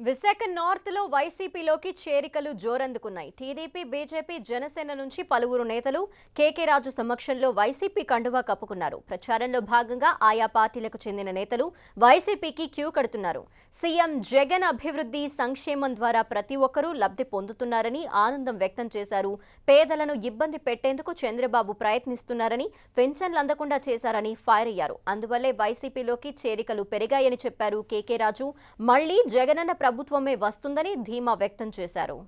విశాఖ నార్త్లో వైసీపీలోకి చేరికలు జోరందుకున్నాయి. టీడీపీ బీజేపీ జనసేన నుంచి పలువురు నేతలు కేకే రాజు సమక్షంలో వైసీపీ కండువా కప్పుకున్నారు. ప్రచారంలో భాగంగా ఆయా పార్టీలకు చెందిన నేతలు వైసీపీకి క్యూ కడుతున్నారు. సీఎం జగన్ అభివృద్ధి సంక్షేమం ద్వారా ప్రతి ఒక్కరూ లబ్ధి పొందుతున్నారని ఆనందం వ్యక్తం చేశారు. పేదలను ఇబ్బంది పెట్టేందుకు చంద్రబాబు ప్రయత్నిస్తున్నారని పెన్షన్లు అందకుండా చేశారని ఫైర్ అయ్యారు. అందువల్లే వైసీపీలోకి చేరికలు పెరిగాయని చెప్పారు కేకే రాజు. మళ్ళీ జగనన్న ప్రభుత్వమే వస్తుందని ధీమా వ్యక్తం చేశారు.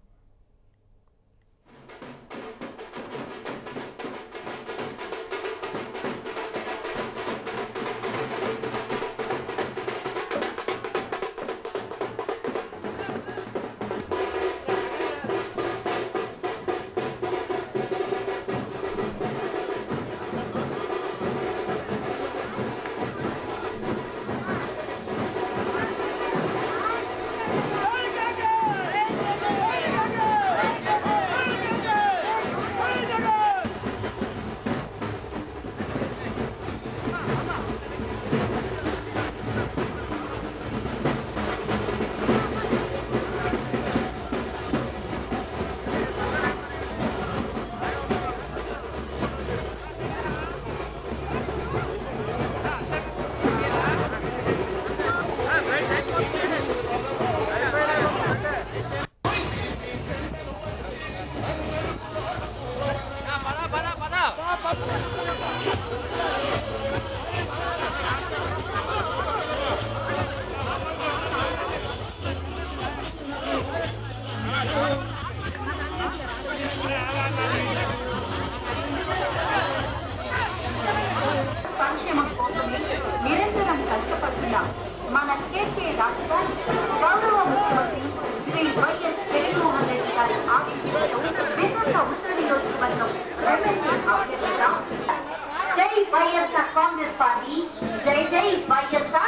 మన కేకే రాజధాని గౌరవ ముఖ్యమంత్రి శ్రీ వైఎస్ జగన్మోహన్ రెడ్డి గారి ఆశీస్సులతో విశాఖ ఉత్తర నియోజకవర్గం అభ్యర్థిగా జై వైఎస్ఆర్ కాంగ్రెస్ పార్టీ జై జై వైఎస్ఆర్